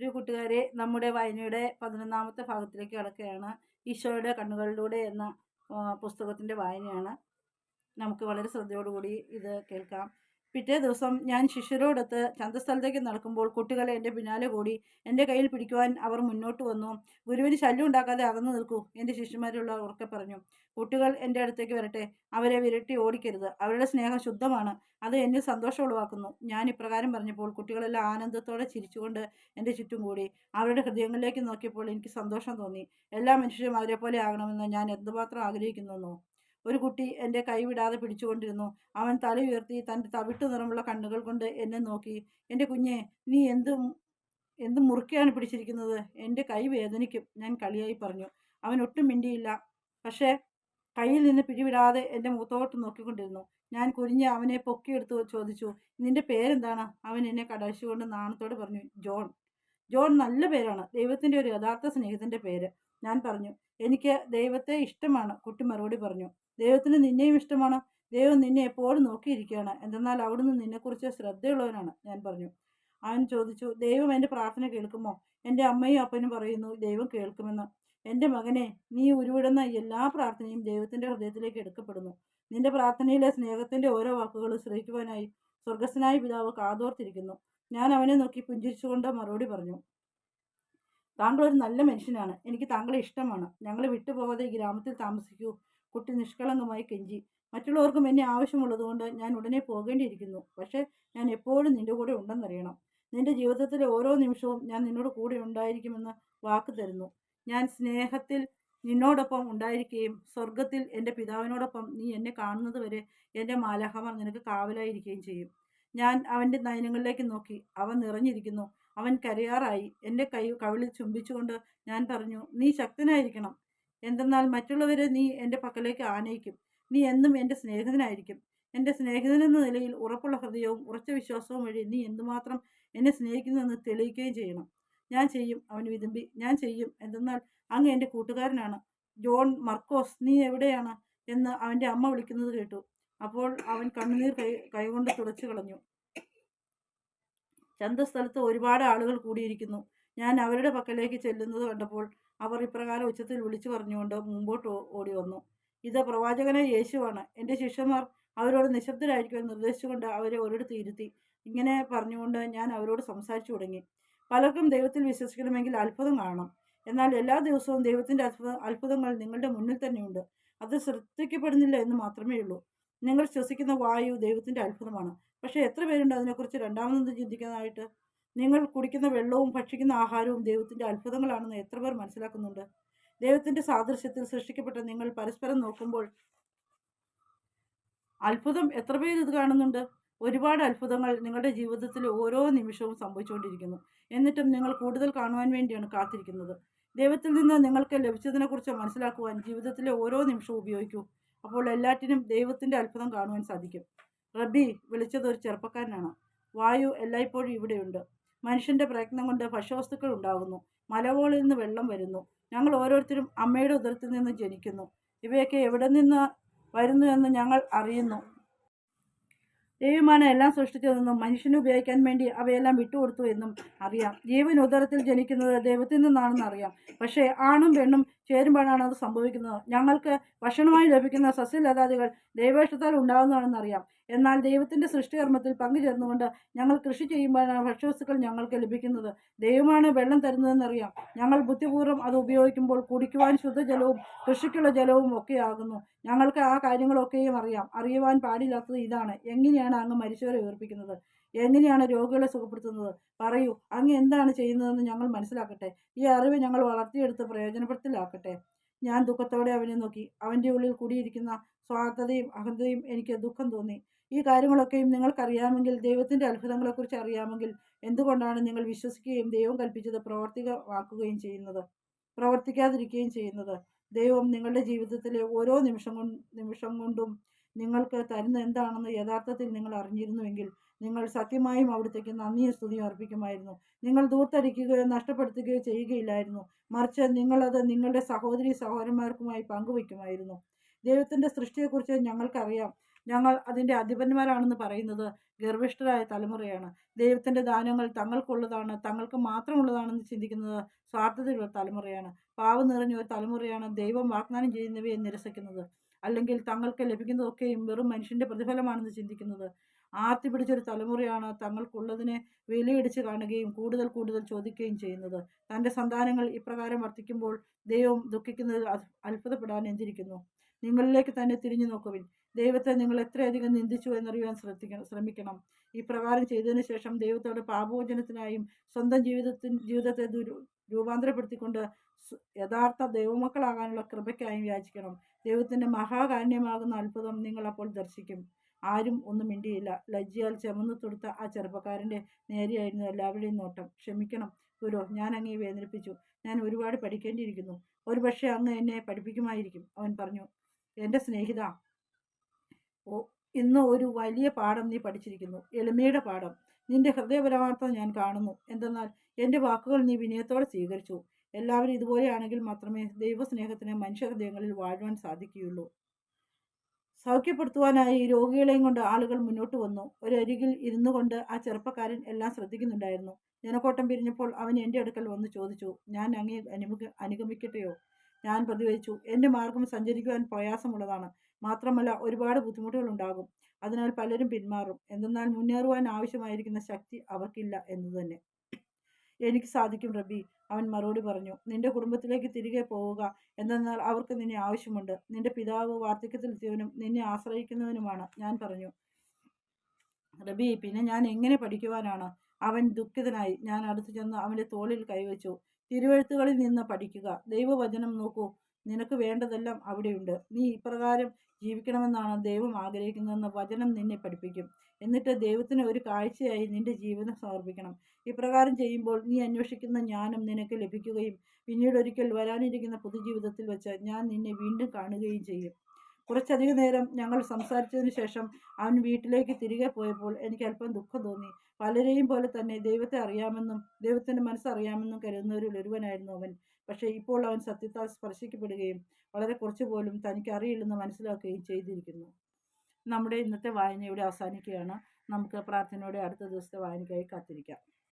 പ്രിയ കൂട്ടുകാരെ നമ്മുടെ വായനയുടെ പതിനൊന്നാമത്തെ ഭാഗത്തിലേക്ക് കടക്കുകയാണ്. ഈശോയുടെ കണ്ണുകളിലൂടെ എന്ന പുസ്തകത്തിന്റെ വായനയാണ്. നമുക്ക് വളരെ ശ്രദ്ധയോടുകൂടി ഇത് കേൾക്കാം. പിറ്റേ ദിവസം ഞാൻ ശിഷ്യരോടൊത്ത് ചന്തസ്ഥലത്തേക്ക് നടക്കുമ്പോൾ കുട്ടികളെ എന്റെ പിന്നാലെ കൂടി എന്റെ കയ്യിൽ പിടിക്കുവാൻ അവർ മുന്നോട്ട് വന്നു. ഗുരുവിന് ശല്യം ഉണ്ടാക്കാതെ അകന്നു നിൽക്കൂ എന്റെ ശിഷ്യന്മാരുള്ള ഉറക്കെ പറഞ്ഞു. കുട്ടികൾ എന്റെ അടുത്തേക്ക് വരട്ടെ അവരെ വിരട്ടി ഓടിക്കരുത്. അവരുടെ സ്നേഹം ശുദ്ധമാണ്. അത് എന്നെ സന്തോഷം ഉളവാക്കുന്നു ഞാൻ ഇപ്രകാരം പറഞ്ഞപ്പോൾ കുട്ടികളെല്ലാം ആനന്ദത്തോടെ ചിരിച്ചുകൊണ്ട് എന്റെ ചുറ്റും കൂടി. അവരുടെ ഹൃദയങ്ങളിലേക്ക് നോക്കിയപ്പോൾ എനിക്ക് സന്തോഷം തോന്നി. എല്ലാ മനുഷ്യരും അവരെ പോലെ ആകണമെന്ന് ഞാൻ എന്തുമാത്രം ആഗ്രഹിക്കുന്നു ഒരു കുട്ടി എന്റെ കൈ വിടാതെ പിടിച്ചുകൊണ്ടിരുന്നു. അവൻ തല ഉയർത്തി തന്റെ തവിട്ടു നിറമുള്ള കണ്ണുകൾ കൊണ്ട് എന്നെ നോക്കി. എന്റെ കുഞ്ഞെ നീ എന്ത് എന്ത് മുറുക്കിയാണ് പിടിച്ചിരിക്കുന്നത്? എന്റെ കൈ വേദനിക്കും ഞാൻ കളിയായി പറഞ്ഞു. അവൻ ഒട്ടും മിണ്ടിയില്ല. പക്ഷേ കയ്യിൽ നിന്ന് പിടിവിടാതെ എന്റെ മുഖത്തോട്ട് നോക്കിക്കൊണ്ടിരുന്നു. ഞാൻ കുനിഞ്ഞ് അവനെ പൊക്കിയെടുത്ത് ചോദിച്ചു നിന്റെ പേരെന്താണ്? അവൻ എന്നെ കടച്ചുകൊണ്ട് നാണത്തോടെ പറഞ്ഞു ജോൺ. ജോൺ നല്ല പേരാണ്. ദൈവത്തിന്റെ ഒരു യഥാർത്ഥ സ്നേഹത്തിന്റെ പേര് ഞാൻ പറഞ്ഞു. എനിക്ക് ദൈവത്തെ ഇഷ്ടമാണ് കുട്ടി മറുപടി പറഞ്ഞു. ദൈവത്തിന് നിന്നെയും ഇഷ്ടമാണ്. ദൈവം നിന്നെ എപ്പോഴും നോക്കിയിരിക്കുകയാണ്. എന്തെന്നാൽ അവിടുന്ന് നിന്നെക്കുറിച്ച് ശ്രദ്ധയുള്ളവനാണ് ഞാൻ പറഞ്ഞു. അവൻ ചോദിച്ചു ദൈവം എന്റെ പ്രാർത്ഥന കേൾക്കുമോ? എന്റെ അമ്മയും അപ്പനും പറയുന്നു ദൈവം കേൾക്കുമെന്ന്. എന്റെ മകനെ നീ ഉരുവിടുന്ന എല്ലാ പ്രാർത്ഥനയും ദൈവത്തിന്റെ ഹൃദയത്തിലേക്ക് എടുക്കപ്പെടുന്നു. നിന്റെ പ്രാർത്ഥനയിലെ സ്നേഹത്തിന്റെ ഓരോ വാക്കുകളും ശ്രഹിക്കുവാനായി സ്വർഗസ്നായ പിതാവ് കാതോർത്തിരിക്കുന്നു. ഞാൻ അവനെ നോക്കി പുഞ്ചിരിച്ചുകൊണ്ട് മറുപടി പറഞ്ഞു താങ്കൾ ഒരു നല്ല മനുഷ്യനാണ്. എനിക്ക് താങ്കളെ ഇഷ്ടമാണ്. ഞങ്ങൾ വിട്ടുപോകാതെ ഗ്രാമത്തിൽ താമസിക്കൂ. കുട്ടി നിഷ്കളങ്കമായി കെഞ്ചി. മറ്റുള്ളവർക്കും എന്നെ ആവശ്യമുള്ളതുകൊണ്ട് ഞാൻ ഉടനെ പോകേണ്ടിയിരിക്കുന്നു. പക്ഷേ ഞാൻ എപ്പോഴും നിന്റെ കൂടെ ഉണ്ടെന്നറിയണം. നിന്റെ ജീവിതത്തിലെ ഓരോ നിമിഷവും ഞാൻ നിന്നോട് കൂടെ ഉണ്ടായിരിക്കുമെന്ന് വാക്ക് തരുന്നു. ഞാൻ സ്നേഹത്തിൽ നിന്നോടൊപ്പം ഉണ്ടായിരിക്കുകയും സ്വർഗത്തിൽ എന്റെ പിതാവിനോടൊപ്പം നീ എന്നെ കാണുന്നത് വരെ എന്റെ മാലാഹമാർ നിനക്ക് കാവലായിരിക്കുകയും ചെയ്യും. ഞാൻ അവന്റെ നയനങ്ങളിലേക്ക് നോക്കി. അവൻ നിറഞ്ഞിരിക്കുന്നു. അവൻ കരയാറായി. എന്റെ കൈ കവിളിൽ ചുംബിച്ചുകൊണ്ട് ഞാൻ പറഞ്ഞു നീ ശക്തനായിരിക്കണം. എന്തെന്നാൽ മറ്റുള്ളവരെ നീ എന്റെ പക്കലേക്ക് ആനയിക്കും. നീ എന്നും എന്റെ സ്നേഹിതനായിരിക്കും. എന്റെ സ്നേഹിതനെന്ന നിലയിൽ ഉറപ്പുള്ള ഹൃദയവും ഉറച്ച വിശ്വാസവും വഴി നീ എന്തുമാത്രം എന്നെ സ്നേഹിക്കുന്നുവെന്ന് തെളിയിക്കുകയും ചെയ്യണം. ഞാൻ ചെയ്യും അവൻ വിതുമ്പി. ഞാൻ ചെയ്യും. എന്തെന്നാൽ അങ്ങ് എന്റെ കൂട്ടുകാരനാണ്. ജോൺ മർക്കോസ് നീ എവിടെയാണ്? എന്ന് അവന്റെ അമ്മ വിളിക്കുന്നത് കേട്ടു. അപ്പോൾ അവൻ കണ്ണുനീർ കൈ കൈകൊണ്ട് തുടച്ചു കളഞ്ഞു. ചന്തസ്ഥലത്ത് ഒരുപാട് ആളുകൾ കൂടിയിരിക്കുന്നു. ഞാൻ അവരുടെ പക്കലേക്ക് ചെല്ലുന്നത് കണ്ടപ്പോൾ അവർ ഇപ്രകാരം ഉച്ചത്തിൽ വിളിച്ചു പറഞ്ഞുകൊണ്ട് മുമ്പോട്ട് ഓടി വന്നു. ഇത് പ്രവാചകനെ യേശുവാണ്. എന്റെ ശിഷ്യന്മാർ അവരോട് നിശബ്ദരായിരിക്കുവാൻ നിർദ്ദേശിച്ചുകൊണ്ട് അവരെ ഒരിടത്ത് ഇരുത്തി. ഇങ്ങനെ പറഞ്ഞുകൊണ്ട് ഞാൻ അവരോട് സംസാരിച്ചു തുടങ്ങി. പലർക്കും ദൈവത്തിൽ വിശ്വസിക്കണമെങ്കിൽ അത്ഭുതം കാണണം എന്നാൽ എല്ലാ ദിവസവും ദൈവത്തിന്റെ അത്ഭുത അത്ഭുതങ്ങൾ നിങ്ങളുടെ മുന്നിൽ തന്നെയുണ്ട്. അത് ശ്രദ്ധിക്കപ്പെടുന്നില്ല എന്ന് മാത്രമേ ഉള്ളൂ. നിങ്ങൾ ശ്വസിക്കുന്ന വായു ദൈവത്തിന്റെ അത്ഭുതമാണ്. പക്ഷേ എത്ര പേരുണ്ട് അതിനെക്കുറിച്ച് രണ്ടാമതൊന്നും ചിന്തിക്കാനായിട്ട്? നിങ്ങൾ കുടിക്കുന്ന വെള്ളവും ഭക്ഷിക്കുന്ന ആഹാരവും ദൈവത്തിന്റെ അത്ഭുതങ്ങളാണെന്ന് എത്ര പേർ മനസ്സിലാക്കുന്നുണ്ട്? ദൈവത്തിന്റെ സാദൃശ്യത്തിൽ സൃഷ്ടിക്കപ്പെട്ട നിങ്ങൾ പരസ്പരം നോക്കുമ്പോൾ അത്ഭുതം എത്ര പേര് ഇത് കാണുന്നുണ്ട്? ഒരുപാട് അത്ഭുതങ്ങൾ നിങ്ങളുടെ ജീവിതത്തിൽ ഓരോ നിമിഷവും സംഭവിച്ചുകൊണ്ടിരിക്കുന്നു. എന്നിട്ടും നിങ്ങൾ കൂടുതൽ കാണുവാൻ വേണ്ടിയാണ് കാത്തിരിക്കുന്നത്. ദൈവത്തിൽ നിന്ന് നിങ്ങൾക്ക് ലഭിച്ചതിനെക്കുറിച്ച് മനസ്സിലാക്കുവാൻ ജീവിതത്തിലെ ഓരോ നിമിഷവും ഉപയോഗിക്കൂ. അപ്പോൾ എല്ലാറ്റിനും ദൈവത്തിന്റെ അത്ഭുതം കാണുവാൻ സാധിക്കും. റബി വിളിച്ചത് ഒരു ചെറുപ്പക്കാരനാണ്. വായു എല്ലായ്പ്പോഴും ഇവിടെയുണ്ട്. മനുഷ്യന്റെ പ്രയത്നം കൊണ്ട് ഭക്ഷ്യവസ്തുക്കൾ ഉണ്ടാകുന്നു. മലവോളിൽ നിന്ന് വെള്ളം വരുന്നു. ഞങ്ങൾ ഓരോരുത്തരും അമ്മയുടെ ഉദരത്തിൽ നിന്ന് ജനിക്കുന്നു. ഇവയൊക്കെ എവിടെ നിന്ന് വരുന്നു എന്ന് ഞങ്ങൾ അറിയുന്നു. ദൈവമാണ് എല്ലാം സൃഷ്ടിച്ചതെന്നും മനുഷ്യന് ഉപയോഗിക്കാൻ വേണ്ടി അവയെല്ലാം വിട്ടുകൊടുത്തു എന്നും അറിയാം. ജീവൻ ഉദരത്തിൽ ജനിക്കുന്നത് ദൈവത്തിൽ നിന്നാണെന്ന് അറിയാം. പക്ഷേ ആണും പെണ്ണും ചേരുമ്പോഴാണ് അത് സംഭവിക്കുന്നത്. ഞങ്ങൾക്ക് ഭക്ഷണമായി ലഭിക്കുന്ന സസ്യലതാദികൾ ദൈവേഷ്ടത്താൽ ഉണ്ടാകുന്നതാണെന്ന് അറിയാം. എന്നാൽ ദൈവത്തിന്റെ സൃഷ്ടികർമ്മത്തിൽ പങ്കുചേർന്നുകൊണ്ട് ഞങ്ങൾ കൃഷി ചെയ്യുമ്പോഴാണ് ഭക്ഷ്യവസ്തുക്കൾ ഞങ്ങൾക്ക് ലഭിക്കുന്നത്. ദൈവമാണ് വെള്ളം തരുന്നതെന്നറിയാം ഞങ്ങൾ ബുദ്ധിപൂർവം അത് ഉപയോഗിക്കുമ്പോൾ കുടിക്കുവാൻ ശുദ്ധജലവും കൃഷിക്കുള്ള ജലവും ഒക്കെ ഒക്കെയാകുന്നു. ഞങ്ങൾക്ക് ആ കാര്യങ്ങളൊക്കെയും അറിയാം. അറിയുവാൻ പാടില്ലാത്തത് ഇതാണ്. എങ്ങനെയാണ് അങ്ങ് മരിച്ചവരെ ഉയർപ്പിക്കുന്നത്. എങ്ങനെയാണ് രോഗികളെ സുഖപ്പെടുത്തുന്നത്? പറയൂ. അങ്ങ് എന്താണ് ചെയ്യുന്നതെന്ന് ഞങ്ങൾ മനസ്സിലാക്കട്ടെ. ഈ അറിവ് ഞങ്ങൾ വളർത്തിയെടുത്ത് പ്രയോജനപ്പെടുത്തലാക്കട്ടെ. ഞാൻ ദുഃഖത്തോടെ അവനെ നോക്കി. അവന്റെ ഉള്ളിൽ കൂടിയിരിക്കുന്ന സ്വാർത്ഥതയും അഹന്തയും എനിക്ക് ദുഃഖം തോന്നി. ഈ കാര്യങ്ങളൊക്കെയും നിങ്ങൾക്കറിയാമെങ്കിൽ ദൈവത്തിന്റെ അത്ഭുതങ്ങളെക്കുറിച്ച് അറിയാമെങ്കിൽ എന്തുകൊണ്ടാണ് നിങ്ങൾ വിശ്വസിക്കുകയും ദൈവം കൽപ്പിച്ചത് പ്രവർത്തികമാക്കുകയും ചെയ്യുന്നത്? പ്രവർത്തിക്കാതിരിക്കുകയും ചെയ്യുന്നത്? ദൈവം നിങ്ങളുടെ ജീവിതത്തിലെ ഓരോ നിമിഷം നിമിഷം കൊണ്ടും നിങ്ങൾക്ക് തരുന്ന എന്താണെന്ന് യഥാർത്ഥത്തിൽ നിങ്ങൾ അറിഞ്ഞിരുന്നുവെങ്കിൽ നിങ്ങൾ സത്യമായും അവിടത്തേക്ക് നന്ദിയും സ്തുതിയും അർപ്പിക്കുമായിരുന്നു. നിങ്ങൾ ദൂർത്തടിക്കുകയോ നഷ്ടപ്പെടുത്തുകയോ ചെയ്യുകയില്ലായിരുന്നു. മറിച്ച് നിങ്ങളത് നിങ്ങളുടെ സഹോദരി സഹോദരന്മാർക്കുമായി പങ്കുവയ്ക്കുമായിരുന്നു. ദൈവത്തിന്റെ സൃഷ്ടിയെക്കുറിച്ച് ഞങ്ങൾക്കറിയാം. ഞങ്ങൾ അതിന്റെ അധിപന്മാരാണെന്ന് പറയുന്നത് ഗർഭിഷ്ഠരായ തലമുറയാണ്. ദൈവത്തിന്റെ ദാനങ്ങൾ തങ്ങൾക്കുള്ളതാണ് തങ്ങൾക്ക് മാത്രമുള്ളതാണെന്ന് ചിന്തിക്കുന്നത് സ്വാർത്ഥതയുള്ള തലമുറയാണ്. പാവം നിറഞ്ഞ ഒരു തലമുറയാണ് ദൈവം വാഗ്ദാനം ചെയ്യുന്നവയെ നിരസിക്കുന്നത്. അല്ലെങ്കിൽ തങ്ങൾക്ക് ലഭിക്കുന്നതൊക്കെയും വെറും മനുഷ്യന്റെ പ്രതിഫലമാണെന്ന് ചിന്തിക്കുന്നത്. ആർത്തി പിടിച്ചൊരു തലമുറയാണ് തങ്ങൾക്കുള്ളതിനെ വിലയിടിച്ച് കാണുകയും കൂടുതൽ കൂടുതൽ ചോദിക്കുകയും ചെയ്യുന്നത്. തന്റെ സന്താനങ്ങൾ ഇപ്രകാരം വർത്തിക്കുമ്പോൾ ദൈവം ദുഃഖിക്കുന്നത് അത്ഭുതപ്പെടാൻ എന്തിരിക്കുന്നു? നിങ്ങളിലേക്ക് തന്നെ തിരിഞ്ഞു നോക്കുവിൻ. ദൈവത്തെ നിങ്ങൾ എത്രയധികം നിന്ദിച്ചു എന്നറിയുവാൻ ശ്രദ്ധിക്കണം ശ്രമിക്കണം. ഈ പ്രകാരം ചെയ്തതിനു ശേഷം ദൈവത്തോട് പാപോചനത്തിനായും സ്വന്തം ജീവിതത്തിൽ ജീവിതത്തെ ദുരു രൂപാന്തരപ്പെടുത്തിക്കൊണ്ട് യഥാർത്ഥ ദൈവമക്കളാകാനുള്ള കൃപയ്ക്കായും യാചിക്കണം. ദൈവത്തിന്റെ മഹാകാരുണ്യമാകുന്ന അത്ഭുതം നിങ്ങൾ അപ്പോൾ ദർശിക്കും. ആരും ഒന്നും മിണ്ടിയില്ല. ലജ്ജയാൽ ചെമന്നു തൊടുത്ത ആ ചെറുപ്പക്കാരന്റെ നേരെയായിരുന്നു എല്ലാവരുടെയും നോട്ടം. ക്ഷമിക്കണം ഗുരു ഞാൻ അങ്ങേ വേദനിപ്പിച്ചു. ഞാൻ ഒരുപാട് പഠിക്കേണ്ടിയിരിക്കുന്നു. ഒരുപക്ഷെ അങ്ങ് എന്നെ പഠിപ്പിക്കുമായിരിക്കും അവൻ പറഞ്ഞു. എന്റെ സ്നേഹിത ഓ ഇന്ന് ഒരു വലിയ പാഠം നീ പഠിച്ചിരിക്കുന്നു. എളിമയുടെ പാഠം. നിന്റെ ഹൃദയപരമാർത്ഥം ഞാൻ കാണുന്നു. എന്തെന്നാൽ എന്റെ വാക്കുകൾ നീ വിനയത്തോടെ സ്വീകരിച്ചു. എല്ലാവരും ഇതുപോലെയാണെങ്കിൽ മാത്രമേ ദൈവസ്നേഹത്തിന് മനുഷ്യഹൃദയങ്ങളിൽ വാഴുവാൻ സാധിക്കുകയുള്ളൂ. സൗഖ്യപ്പെടുത്തുവാനായി രോഗികളെയും കൊണ്ട് ആളുകൾ മുന്നോട്ട് വന്നു. ഒരരികിൽ ഇരുന്നു കൊണ്ട് ആ ചെറുപ്പക്കാരൻ എല്ലാം ശ്രദ്ധിക്കുന്നുണ്ടായിരുന്നു. ജനക്കോട്ടം പിരിഞ്ഞപ്പോൾ അവൻ എന്റെ അടുക്കൽ വന്ന് ചോദിച്ചു ഞാൻ അങ്ങേ അനുഗമിക്കട്ടെയോ? ഞാൻ പ്രതികരിച്ചു. എന്റെ മാർഗം സഞ്ചരിക്കുവാൻ പ്രയാസമുള്ളതാണ്. മാത്രമല്ല ഒരുപാട് ബുദ്ധിമുട്ടുകൾ ഉണ്ടാകും അതിനാൽ പലരും പിന്മാറും. എന്തെന്നാൽ മുന്നേറുവാൻ ആവശ്യമായിരിക്കുന്ന ശക്തി അവർക്കില്ല എന്ന് തന്നെ. എനിക്ക് സാധിക്കും റബി. അവൻ മറുപടി പറഞ്ഞു നിന്റെ കുടുംബത്തിലേക്ക് തിരികെ പോവുക. എന്തെന്നാൽ അവർക്ക് നിന്നെ ആവശ്യമുണ്ട്. നിന്റെ പിതാവ് വാർദ്ധക്യത്തിലെത്തിയവനും നിന്നെ ആശ്രയിക്കുന്നവനുമാണ് ഞാൻ പറഞ്ഞു. റബി പിന്നെ ഞാൻ എങ്ങനെ പഠിക്കുവാനാണ്? അവൻ ദുഃഖിതനായി. ഞാൻ അടുത്തു ചെന്ന് അവന്റെ തോളിൽ കൈവച്ചു. തിരുവഴുത്തുകളിൽ നിന്ന് പഠിക്കുക. ദൈവവചനം നോക്കൂ. നിനക്ക് വേണ്ടതെല്ലാം അവിടെയുണ്ട്. നീ ഇപ്രകാരം ജീവിക്കണമെന്നാണ് ദൈവം ആഗ്രഹിക്കുന്നതെന്ന് വചനം നിന്നെ പഠിപ്പിക്കും. എന്നിട്ട് ദൈവത്തിന് ഒരു കാഴ്ചയായി നിന്റെ ജീവിതം സമർപ്പിക്കണം. ഇപ്രകാരം ചെയ്യുമ്പോൾ നീ അന്വേഷിക്കുന്ന ജ്ഞാനം നിനക്ക് ലഭിക്കുകയും പിന്നീട് ഒരിക്കൽ വരാനിരിക്കുന്ന പൊതുജീവിതത്തിൽ വെച്ച് ഞാൻ നിന്നെ വീണ്ടും കാണുകയും ചെയ്യും. കുറച്ചധികം നേരം ഞങ്ങൾ സംസാരിച്ചതിന് ശേഷം അവൻ വീട്ടിലേക്ക് തിരികെ പോയപ്പോൾ എനിക്ക് അല്പം ദുഃഖം തോന്നി. പലരെയും പോലെ തന്നെ ദൈവത്തെ അറിയാമെന്നും ദൈവത്തിന്റെ മനസ്സറിയാമെന്നും കരുതുന്നവരിൽ ഒരുവനായിരുന്നു അവൻ. പക്ഷേ ഇപ്പോൾ അവൻ സത്യത്താൽ സ്പർശിക്കപ്പെടുകയും വളരെ കുറച്ച് പോലും തനിക്ക് അറിയില്ലെന്ന് മനസ്സിലാക്കുകയും ചെയ്തിരിക്കുന്നു. നമ്മുടെ ഇന്നത്തെ വായന ഇവിടെ അവസാനിക്കുകയാണ്. നമുക്ക് പ്രാർത്ഥനയോടെ അടുത്ത ദിവസത്തെ വായനയ്ക്കായി കാത്തിരിക്കാം.